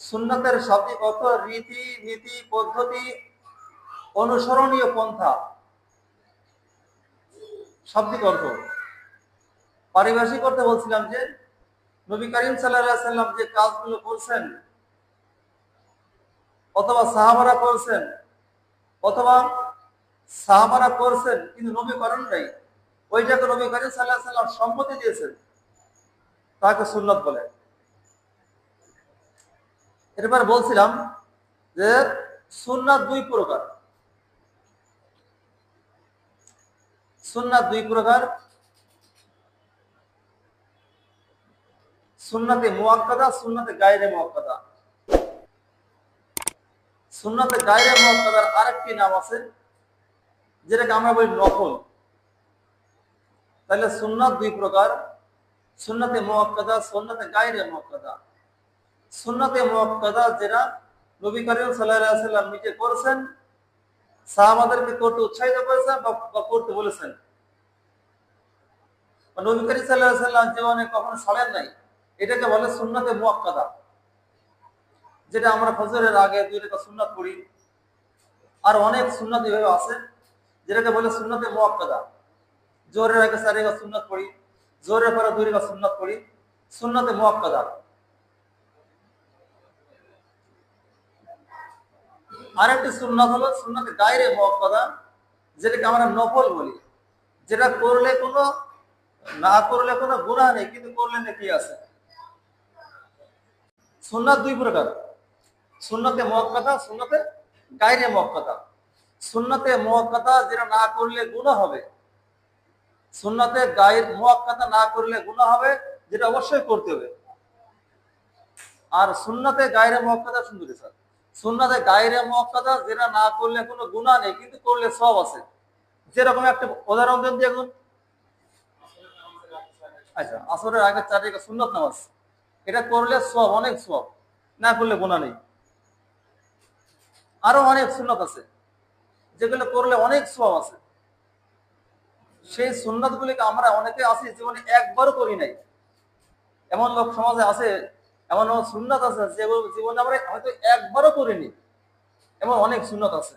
সুন্নাতের অর্থ রীতি, নীতি, পদ্ধতি, অনুসরণীয় পন্থা। শাব্দিক অর্থ পারিভাষিক করতে বলছিলাম যে, নবী করিম সাল্লাহ সাল্লাম যে কাজগুলো করছেন, অথবা সাহাবারা করছেন, অথবা সাহাবারা করছেন, কিন্তু নবী করেন নাই। ওইটাকে নবী করিম সাল্লাহ সাল্লাম সম্মতি দিয়েছেন, তাকে সুন্নত বলে। এরপর বলছিলাম যে সুন্নাত দুই প্রকার। সুন্নাত দুই প্রকার। সুন্নাতে মুয়াক্কাদা, সুন্নাতে গায়রে মুয়াক্কাদা। সুন্নাতে গায়রে মুয়াক্কাদার আরেকটি নাম আছে, যেটাকে আমরা বলি নফল তাহলে সুন্নাত দুই প্রকার, সুন্নাতে মুয়াক্কাদা, সুন্নাতে গায়রে মুয়াক্কাদা। সুন্নাতে মুয়াক্কাদা যেটা নবী করিম সাল্লাম নিজে করেছেন, সাহাবাদেরকে করতে উৎসাহিত করেছেন বা করতে বলেছেন। নবী করিম জীবনে কখনো ছাড়েন নাই। এটাকে বলে সুন্নাতে যেটা আমরা ফজরের আগে দুই রেখা সুন্নাত পড়ি। আর অনেক সুন্নাত এভাবে আছে, যেটাকে বলে সুন্নাতে মুয়াক্কাদা। জোরের আগে চার সুন্নাত জোরের পরে দুই রেখা সুন্নাত পড়ি। সুন্নাতে মুয়াক্কাদা। আরেকটি সুন্নাত হলো সুন্নাতে গায়রে মুয়াক্কাদা যেটাকে আমরা নফল বলি। যেটা করলে কোনো, না করলে কোনো গুণা নেই, কিন্তু করলে নাকি আছে। সুন্নাত দুই প্রকার। সুন্নতে মুয়াক্কাদা, সুন্নতে গায়রে মুয়াক্কাদা। সুন্নতে মুয়াক্কাদা যেটা না করলে গুনাহ হবে। সুন্নতে গায়ের মুয়াক্কাদা না করলে গুনাহ হবে, যেটা অবশ্যই করতে হবে। আর সুন্নতে গায়রে মুয়াক্কাদা সুন্দরী স্যার। সুন্নাতে গায়রে মুয়াক্কাদা যেটা না করলে কোনো গুনাহ নেই, কিন্তু করলে সব আছে। যেরকম একটা উদাহরণ দেন দেখুন আচ্ছা আসরের আগে চার সুন্নত নামাজ। এটা করলে সব অনেক সব না করলে গুণা নেই। আরও অনেক সুন্নত আছে। যেগুলো করলে অনেক সব আছে। সেই সুন্নত গুলিকে আমরা অনেকে আছি জীবনে একবারও করি নাই। এমন লোক সমাজে আছে এমন আমার সুন্নত আছে যেগুলো জীবনে আমরা হয়তো একবারও করিনি এমন অনেক সুন্নত আছে।